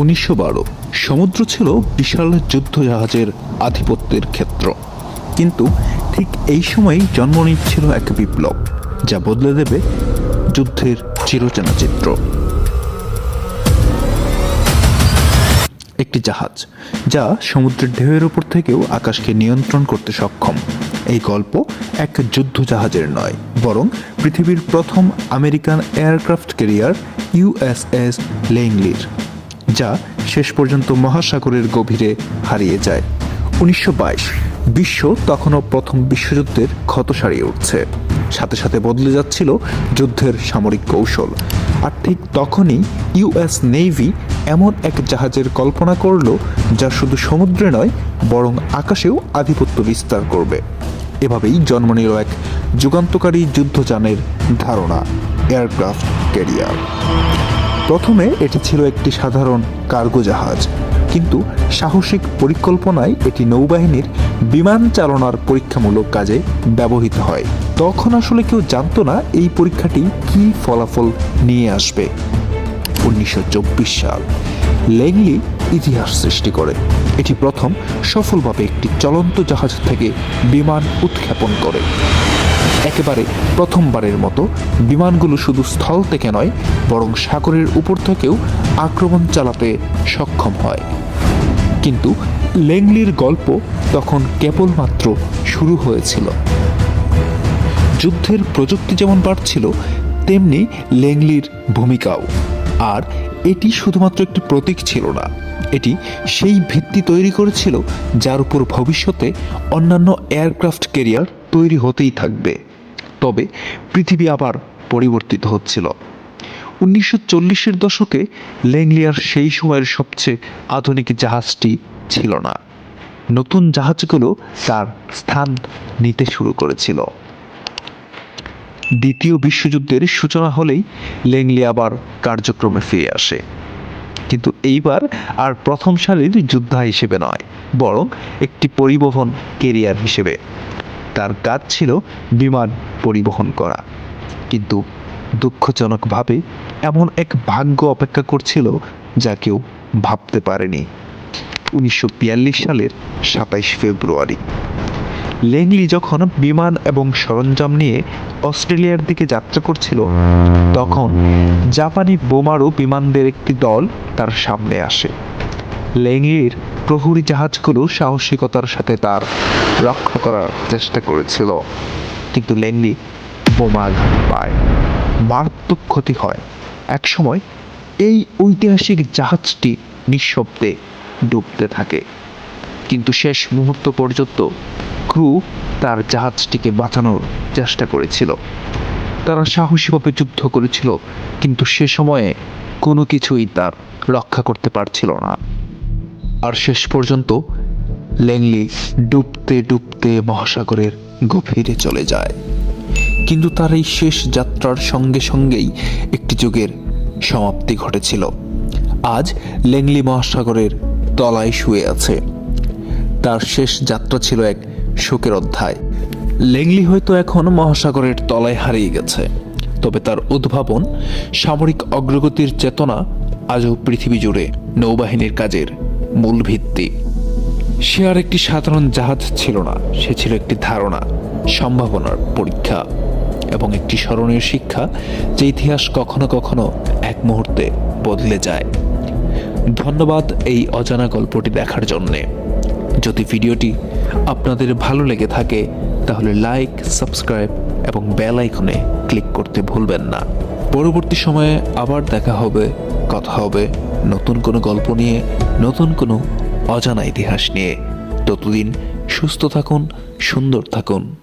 উনিশশো বারো। সমুদ্র ছিল বিশাল যুদ্ধজাহাজের আধিপত্যের ক্ষেত্র। কিন্তু ঠিক এই সময়ই জন্ম নিচ্ছিল এক বিপ্লব, যা বদলে দেবে যুদ্ধের চিরচেনা চিত্র একটি জাহাজ, যা সমুদ্রের ঢেউয়ের উপর থেকেও আকাশকে নিয়ন্ত্রণ করতে সক্ষম। এই গল্প এক যুদ্ধ জাহাজের নয়, বরং পৃথিবীর প্রথম আমেরিকান এয়ারক্রাফট ক্যারিয়ার ইউএসএস লেংলির যা শেষ পর্যন্ত মহাসাগরের গভীরে হারিয়ে যায়। উনিশশো বিশ্ব তখনও প্রথম বিশ্বযুদ্ধের ক্ষত সারিয়ে উঠছে। সাথে সাথে বদলে যাচ্ছিল যুদ্ধের সামরিক কৌশল। আর ঠিক তখনই ইউএস নেভি এমন এক জাহাজের কল্পনা করল, যা শুধু সমুদ্রে নয়, বরং আকাশেও আধিপত্য বিস্তার করবে। এভাবেই জন্ম নিল এক যুগান্তকারী যুদ্ধযানের ধারণা, এয়ারক্রাফট ক্যারিয়ার। প্রথমে এটি ছিল একটি সাধারণ কার্গো জাহাজ, কিন্তু সাহসিক পরিকল্পনায় এটি নৌবাহিনীর বিমান চালনার পরীক্ষামূলক কাজে ব্যবহৃত হয়। তখন আসলে কেউ জানতো না এই পরীক্ষাটি কী ফলাফল নিয়ে আসবে। উনিশশো চব্বিশ সাল, লেংলি ইতিহাস সৃষ্টি করে। এটি প্রথম সফলভাবে একটি চলন্ত জাহাজ থেকে বিমান উৎক্ষেপণ করে। একেবারে প্রথমবারের মতো বিমানগুলো শুধু স্থল থেকে নয়, বরং সাগরের উপর থেকেও আক্রমণ চালাতে সক্ষম হয়। কিন্তু লেংলির গল্প তখন কেবলমাত্র শুরু হয়েছিল। যুদ্ধের প্রযুক্তি যেমন বাড়ছিল, তেমনি লেংলির ভূমিকাও। আর এটি শুধুমাত্র একটি প্রতীক ছিল না, এটি সেই ভিত্তি তৈরি করেছিল যার উপর ভবিষ্যতে অন্যান্য এয়ারক্রাফট ক্যারিয়ার তৈরি হতেই থাকবে। তবে পৃথিবী আবার পরিবর্তিত হচ্ছিল। উনিশশো চল্লিশের দশকে লেংলিয়ার সেই সময়ের সবচেয়ে আধুনিক জাহাজটি ছিল না। নতুন জাহাজগুলো তার স্থান নিতে শুরু করেছিল। দ্বিতীয় বিশ্বযুদ্ধের সূচনা হলেই লেংলি আবার কার্যক্রমে ফিরে আসে। কিন্তু এইবার আর প্রথম সারির যোদ্ধা হিসেবে নয়, বরং একটি পরিবহন কেরিয়ার হিসেবে। তার কাজ ছিল বিমান পরিবহন করা। কিন্তু দুঃখজনকভাবে এমন এক ভাগ্য অপেক্ষা করছিল যা কেউ ভাবতে পারেনি। উনিশশো বিয়াল্লিশ সালের সাতাইশ ফেব্রুয়ারি। লেংলি যখন বিমান এবং সরঞ্জাম নিয়ে অস্ট্রেলিয়ার দিকে যাত্রা করছিল, তখন জাপানি বোমারু বিমানদের একটি দল তার সামনে আসে। লেংলির প্রহরী জাহাজগুলো সাহসিকতার সাথে তার রক্ষা করার চেষ্টা করেছিল। কিন্তু লেংলি বোমাঘাত পায়। মারাত্মক ক্ষতি হয়। একসময় এই ঐতিহাসিক জাহাজটি নিঃশব্দে ডুবতে থাকে। কিন্তু শেষ মুহূর্ত পর্যন্ত ক্রু তার জাহাজটিকে বাঁচানোর চেষ্টা করেছিল। তারা সাহসীভাবে যুদ্ধ করেছিল, কিন্তু সে সময়ে কোনো কিছুই তার রক্ষা করতে পারছিল না। আর শেষ পর্যন্ত লেংলি ডুবতে ডুবতে মহাসাগরের গভীরে চলে যায়। কিন্তু তার এই শেষ যাত্রার সঙ্গে সঙ্গেই একটি যুগের সমাপ্তি ঘটেছিল। আজ লেংলি মহাসাগরের তলায় শুয়ে আছে। তার শেষ যাত্রা ছিল এক শোকের অধ্যায়। লেংলি হয়তো এখন মহাসাগরের তলায় হারিয়ে গেছে, তবে তার উদ্ভাবন সামরিক অগ্রগতির চেতনা আজও পৃথিবী জুড়ে নৌবাহিনীর কাজের মূল ভিত্তি সে আর একটি সাধারণ জাহাজ ছিল না, সে ছিল একটি ধারণা, সম্ভাবনার পরীক্ষা এবং একটি স্মরণীয় শিক্ষা যে ইতিহাস কখনো কখনো এক মুহূর্তে বদলে যায়। ধন্যবাদ এই অজানা গল্পটি দেখার জন্যে। যদি ভিডিওটি আপনাদের ভালো লেগে থাকে, তাহলে লাইক, সাবস্ক্রাইব এবং বেল আইকনে ক্লিক করতে ভুলবেন না। পরবর্তী সময়ে আবার দেখা হবে কথা হবে, নতুন কোনো গল্প নিয়ে, নতুন কোনো অজানা ইতিহাস নিয়ে। ততদিন সুস্থ থাকুন, সুন্দর থাকুন।